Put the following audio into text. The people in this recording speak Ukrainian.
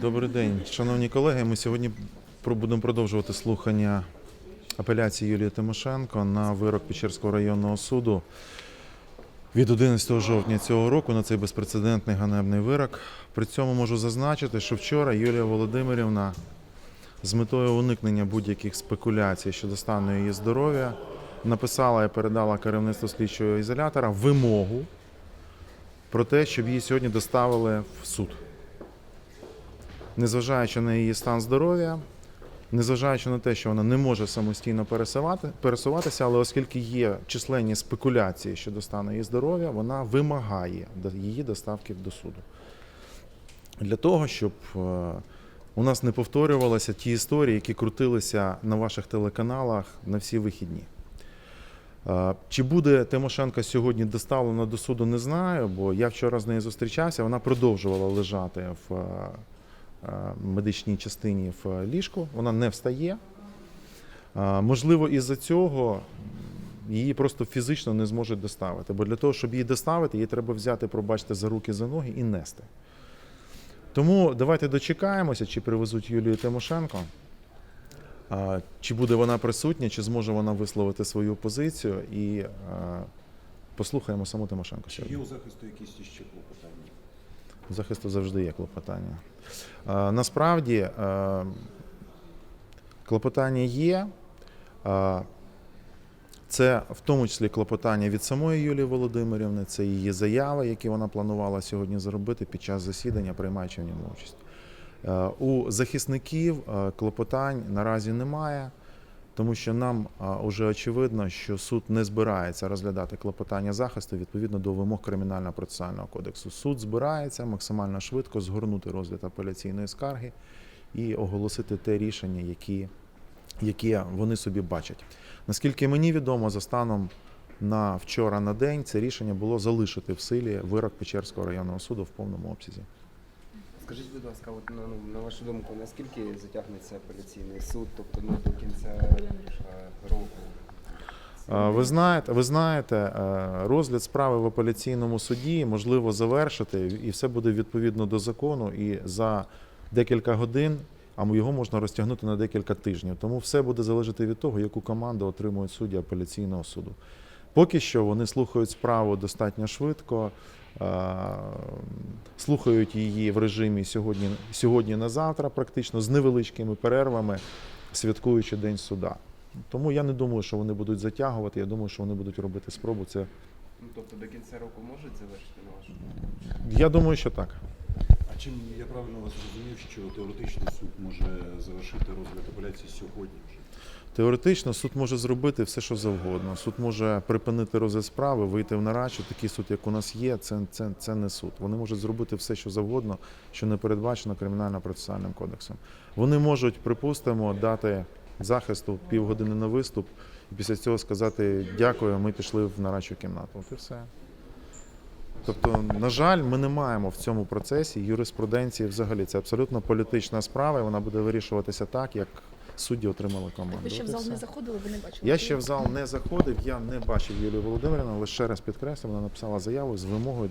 Добрий день, шановні колеги. Ми сьогодні будемо продовжувати слухання апеляції Юлії Тимошенко на вирок Печерського районного суду від 11 жовтня цього року на цей безпрецедентний ганебний вирок. При цьому можу зазначити, що вчора Юлія Володимирівна з метою уникнення будь-яких спекуляцій щодо стану її здоров'я написала і передала керівництву слідчого ізолятора вимогу про те, щоб її сьогодні доставили в суд незважаючи на її стан здоров'я, незважаючи на те, що вона не може самостійно пересувати, пересуватися, але оскільки є численні спекуляції щодо стану її здоров'я, вона вимагає її доставки до суду. Для того, щоб е, у нас не повторювалися ті історії, які крутилися на ваших телеканалах на всі вихідні. Е, Чи буде Тимошенко сьогодні доставлена до суду, не знаю, бо я вчора з нею зустрічався. Вона продовжувала лежати в е, медичній частині в ліжку. Вона не встає. Е, Можливо, із-за цього її просто фізично не зможуть доставити. Бо для того, щоб її доставити, її треба взяти, пробачте, за руки, за ноги і нести. Тому давайте дочекаємося, чи привезуть Юлію Тимошенко. Чи буде вона присутня, чи зможе вона висловити свою позицію і е, послухаємо саму Тимошенко Чи є у захисту якісь іще клопотання? Захисту завжди є клопотання. Е, Насправді е, клопотання є. Е, Це в тому числі клопотання від самої Юлії Володимирівни, це її заяви, які вона планувала сьогодні зробити під час засідання, приймаючи в ньому участь. У захисників клопотань наразі немає, тому що нам вже очевидно, що суд не збирається розглядати клопотання захисту відповідно до вимог Кримінального процесуального кодексу. Суд збирається максимально швидко згорнути розгляд апеляційної скарги і оголосити те рішення, які, які вони собі бачать. Наскільки мені відомо, за станом на вчора на день це рішення було залишити в силі вирок Печерського районного суду в повному обсязі. Скажіть, будь ласка, от на, ну, на вашу думку, наскільки затягнеться апеляційний суд, тобто ну, до кінця е, року? Ви знаєте, ви знаєте, е, розгляд справи в апеляційному суді можливо завершити, і все буде відповідно до закону. І за декілька годин, а його можна розтягнути на декілька тижнів. Тому все буде залежати від того, яку команду отримують судді апеляційного суду. Поки що вони слухають справу достатньо швидко, е, слухають її в режимі сьогодні, сьогодні на завтра, практично з невеличкими перервами, святкуючи День суда. Тому я не думаю, що вони будуть затягувати. Я думаю, що вони будуть робити спробу. Це Ну, тобто до кінця року можуть завершити на вашу я думаю, що так. А чим я правильно вас зрозумів, що теоретично суд може завершити розгляд апеляції сьогодні вже? Теоретично суд може зробити все, що завгодно. Суд може припинити розгляд справи, вийти в нарадчу. Такий суд, як у нас є, це, це, це не суд. Вони можуть зробити все, що завгодно, що не передбачено кримінально-процесуальним кодексом. Вони можуть, припустимо, дати захисту півгодини на виступ і після цього сказати дякую, ми пішли в нарадчу кімнату. От і все. Тобто, на жаль, ми не маємо в цьому процесі юриспруденції взагалі. Це абсолютно політична справа, і вона буде вирішуватися так, як судді отримали команду. Ви ще в зал не заходили, ви не бачили? Я ще в зал не заходив, я не бачив Юлію Володимирівну, але ще раз підкреслю, вона написала заяву з вимогою